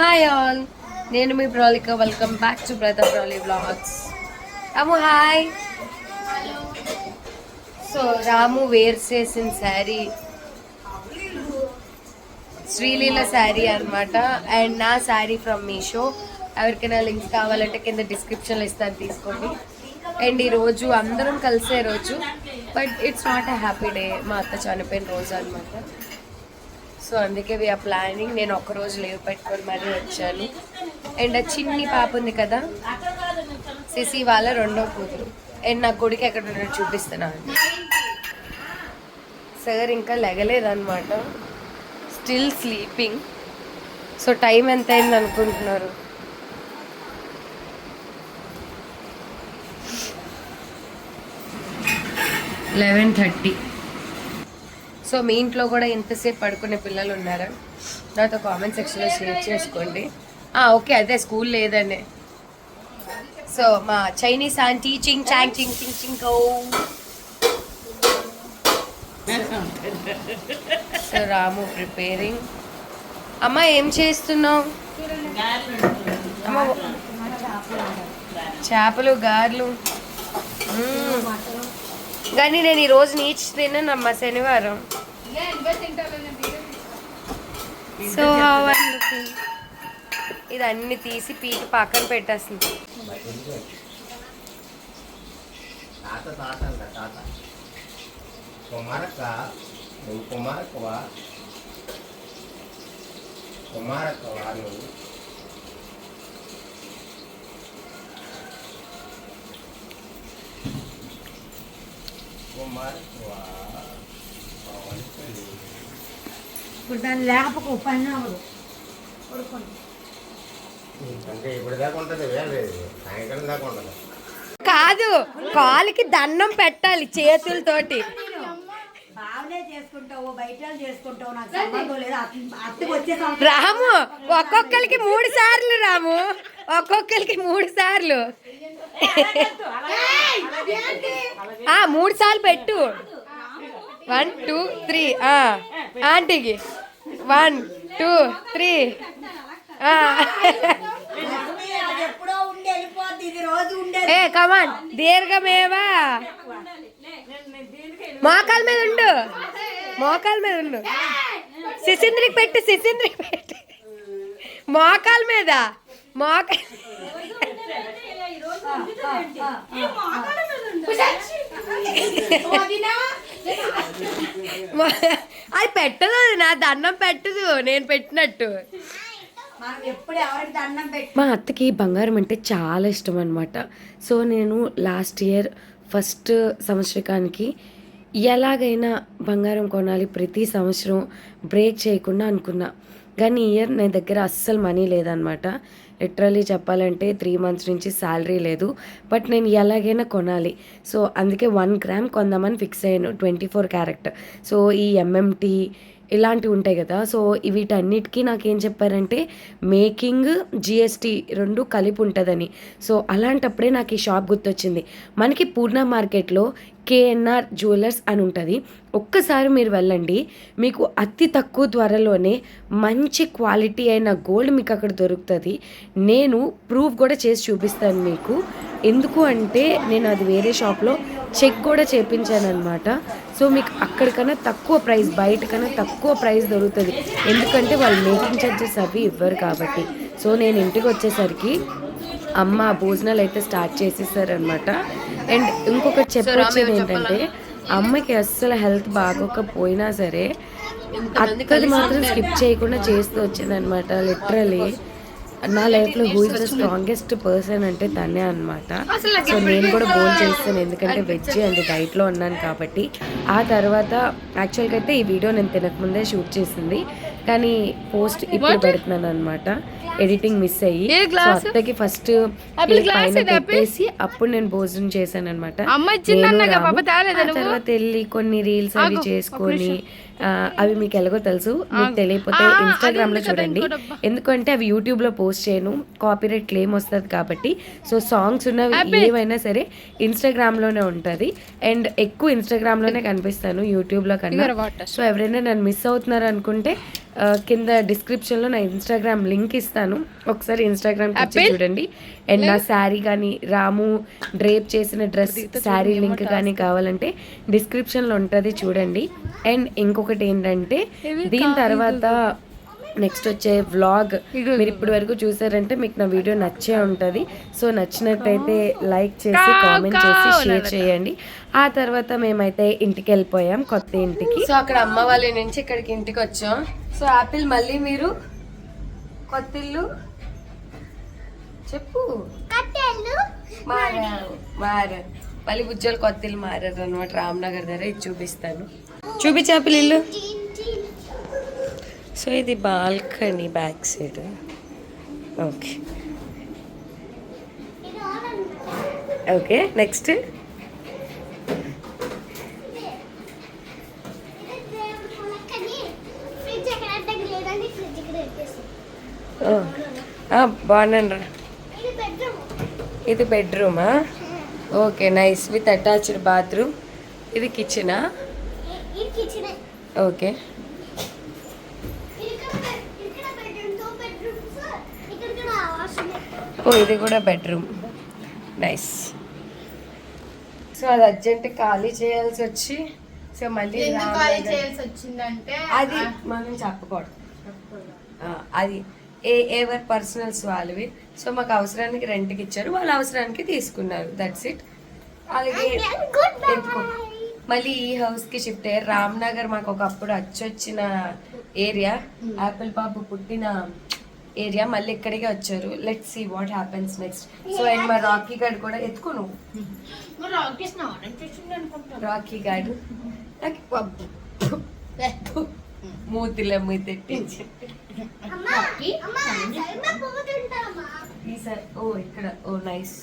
Hi all నేను మీ Pralika welcome back to brother Prali blogs Ramu hi so Ramu wear చేసిన శారీ శ్రీలీల శారీ అన్నమాట. And నా sari from Meesho ఎవరికైనా links కావాలంటే కింద డిస్క్రిప్షన్లో ఇస్తాను తీసుకోండి. అండ్ ఈ రోజు అందరం కలిసే రోజు but it's not a happy day మా అత్త చనిపోయిన రోజు అనమాట సో అందుకే వీఆర్ ప్లానింగ్ నేను ఒక రోజు లీవ్ పెట్టుకొని మరీ వచ్చాను. అండ్ ఆ చిన్ని పాప ఉంది కదా సిసి వాళ్ళ రెండో కూతురు. అండ్ నా కొడుకు ఎక్కడ ఉన్నాడు చూపిస్తున్నాను. సార్ ఇంకా లెగలేదన్నమాట. స్టిల్ స్లీపింగ్ సో టైం ఎంత అయింది అనుకుంటున్నారు? లెవెన్ థర్టీ సో మీ ఇంట్లో కూడా ఎంతసేపు పడుకునే పిల్లలు ఉన్నారా? నాతో కామెంట్ సెక్షన్లో షేర్ చేసుకోండి. ఓకే అదే స్కూల్ లేదండి. సో మా Chinese aunty Ching Chang Ching Ching Ching so Ramu preparing అమ్మ ఏం చేస్తున్నావు? అమ్మ చేపలు గారెలు. కానీ నేను ఈరోజు రోజు తిన్నాను తిన్నానమ్మా శనివారం. సో హౌ ఇది అన్ని తీసి పీకి పక్కన పెట్టేస్తుంది. తాత తాత అంట తాత? కుమారక్క నువ్వు కుమారక్కవా? కుమారక్కవా నువ్వు? కుమారక్కవా? పవన్ కళ్యాణ్. ఇప్పుడు దాన్ని పని అవ్వదు. పడుకోండి. అంటే ఇప్పుడు దాకా ఉంటుంది వేరే సాయంకాలం దాకా ఉండదు కాదు కాలికి దండం పెట్టాలి చేతులతోటి. రాము ఒక్కొక్కరికి మూడు సార్లు రాము. ఒక్కొక్కరికి మూడు సార్లు. ఆ మూడు సార్లు పెట్టు. వన్ టూ త్రీ ఆ. ఆంటీకి. వన్ టూ త్రీ ఏ కమాన్ దీర్ఘమేవా? మోకాల మీద ఉండు. మోకాల మీద ఉండు. సిసింద్రికి పెట్టు సిసింద్రికి పెట్టు. మోకాల మీద. మోక మో- అది పెట్టదు అది నా దండం పెట్టదు నేను పెట్టినట్టు. మనం ఎప్పుడు ఎవరికి దండం పెట్టి మా అత్తకి బంగారం అంటే చాలా ఇష్టం అనమాట సో నేను లాస్ట్ ఇయర్ ఫస్ట్ సంవత్సరకానికి ఎలాగైనా బంగారం కొనాలి ప్రతి సంవత్సరం బ్రేక్ చేయకుండా అనుకున్నా. కానీ ఈ ఇయర్ నా దగ్గర అస్సలు మనీ లేదనమాట లిటరలీ చెప్పాలంటే త్రీ మంత్స్ నుంచి శాలరీ లేదు. బట్ నేను ఎలాగైనా కొనాలి. సో అందుకే వన్ గ్రామ్ కొందామని ఫిక్స్ అయ్యాను. ట్వంటీ ఫోర్ క్యారెక్ట్ సో ఈ ఎంఎంటీ ఇలాంటివి ఉంటాయి కదా. సో వీటన్నిటికీ నాకేం చెప్పారంటే మేకింగ్ జిఎస్టీ రెండు కలిపి ఉంటుందని. సో అలాంటప్పుడే నాకు ఈ షాప్ గుర్తొచ్చింది. మనకి పూర్ణ మార్కెట్లో కేఎన్ఆర్ జ్యువెలర్స్ అని ఉంటుంది. ఒక్కసారి మీరు వెళ్ళండి. మీకు అతి తక్కువ త్వరలోనే మంచి క్వాలిటీ అయిన గోల్డ్ మీకు అక్కడ దొరుకుతుంది. నేను ప్రూఫ్ కూడా చేసి చూపిస్తాను మీకు. ఎందుకు అంటే నేను అది వేరే షాప్లో చెక్ కూడా చేపించాను అనమాట సో మీకు అక్కడికన్నా తక్కువ ప్రైస్ బయట కన్నా తక్కువ ప్రైస్ దొరుకుతుంది. ఎందుకంటే వాళ్ళు మేకింగ్ ఛార్జెస్ అవి ఇవ్వరు కాబట్టి. సో నేను ఇంటికి వచ్చేసరికి అమ్మ భోజనాలు అయితే స్టార్ట్ చేసేసారనమాట అండ్ ఇంకొకటి చెప్పొచ్చేది ఏంటంటే అమ్మకి అస్సలు హెల్త్ బాగోకపోయినా సరే అత్తది మాత్రం స్కిప్ చేయకుండా చేస్తూ వచ్చిందనమాట లిటరలీ. నా లైఫ్లో who is the strongest person అంటే తనే అనమాట సో నేను కూడా బోల్ చేస్తాను ఎందుకంటే వెజ్ అండ్ డైట్లో ఉన్నాను కాబట్టి. ఆ తర్వాత యాక్చువల్గా అయితే ఈ వీడియో నేను తినకముందే షూట్ చేసింది. కానీ పోస్ట్ ఇప్పుడు పెడుతున్నాను అనమాట ఎడిటింగ్ మిస్ అయ్యి. అత్తకి ఫస్ట్ పైన పెట్టేసి అప్పుడు నేను భోజనం చేశాను అనమాట తర్వాత వెళ్ళి కొన్ని రీల్స్ అవి చేసుకొని అవి మీకు ఎలాగో తెలుసు మీకు తెలియకపోతే ఇన్స్టాగ్రామ్లో చూడండి. ఎందుకంటే అవి యూట్యూబ్లో పోస్ట్ చేయను కాపీరైట్ క్లెయిమ్ వస్తుంది కాబట్టి. సో సాంగ్స్ ఉన్నవి ఏవైనా సరే ఇన్స్టాగ్రామ్లోనే ఉంటుంది. అండ్ ఎక్కువ ఇన్స్టాగ్రామ్లోనే కనిపిస్తాను యూట్యూబ్లో కన్నా. సో ఎవరైనా నన్ను మిస్ అవుతున్నారు అనుకుంటే కింద డిస్క్రిప్షన్లో నా ఇన్స్టాగ్రామ్ లింక్ ఇస్తాను. ఒకసారి ఇన్స్టాగ్రామ్ వచ్చి చూడండి. అండ్ నా శారీ కానీ రాము డ్రేప్ చేసిన డ్రెస్ శారీ లింక్ కానీ కావాలంటే డిస్క్రిప్షన్లో ఉంటుంది చూడండి. అండ్ ఇంకొకటి ఏంటంటే దీని తర్వాత నెక్స్ట్ వచ్చే వ్లాగ్ మీరు ఇప్పటి వరకు చూసారంటే మీకు నా వీడియో నచ్చే ఉంటుంది. సో నచ్చినట్టయితే లైక్ చేసి కామెంట్ చేసి షేర్ చేయండి. ఆ తర్వాత మేమైతే ఇంటికి వెళ్ళిపోయాం కొత్త ఇంటికి. సో అక్కడ అమ్మ వాళ్ళ నుంచి ఇక్కడికి ఇంటికి వచ్చాం. సో ఆపిల్ మళ్ళీ మీరు కొత్త ఇల్లు చెప్పు మారారు మారారు. మళ్ళీ ఉజ్వల్ కొత్త ఇల్లు మారారు అనమాట రామ్నగర్ దగ్గర ఇది చూపిస్తాను. చూపించు ఆపిల్ ఇల్లు. సో ఇది balcony back side. Okay. Okay next. బాగున్నాను ఇది బెడ్రూమా? Okay nice. With attached bathroom. ఇది కిచెనా? ఓకే. ఓ ఇది కూడా బెడ్రూమ్. నైస్. సో అది అర్జెంట్ ఖాళీ చేయాల్సి వచ్చి సో మళ్ళీ ఖాళీ చేయాల్సి వచ్చిందంటే అది మనం చెప్పకూడదు. అది ఏ ఎవరి పర్సనల్స్ వాళ్ళవి. సో మాకు అవసరానికి రెంట్కి ఇచ్చారు. వాళ్ళ అవసరానికి తీసుకున్నారు. దట్స్ ఇట్ అలాగే. మళ్ళీ ఈ హౌస్కి షిఫ్ట్ అయ్యారు. రామ్నగర్ మాకు ఒకప్పుడు అచ్చొచ్చిన ఏరియా. యాపిల్ బాబు పుట్టిన ఏరియా. మళ్ళీ ఇక్కడికే వచ్చారు. Let see what happens next so and మా రాకీ గార్డ్ కూడా ఎత్తుకో నువ్వు. రాకీ గార్డ్ నాకు. మూతిలో మూతి తెప్పించి ఈసారి ఓ ఇక్కడ ఓ నైస్.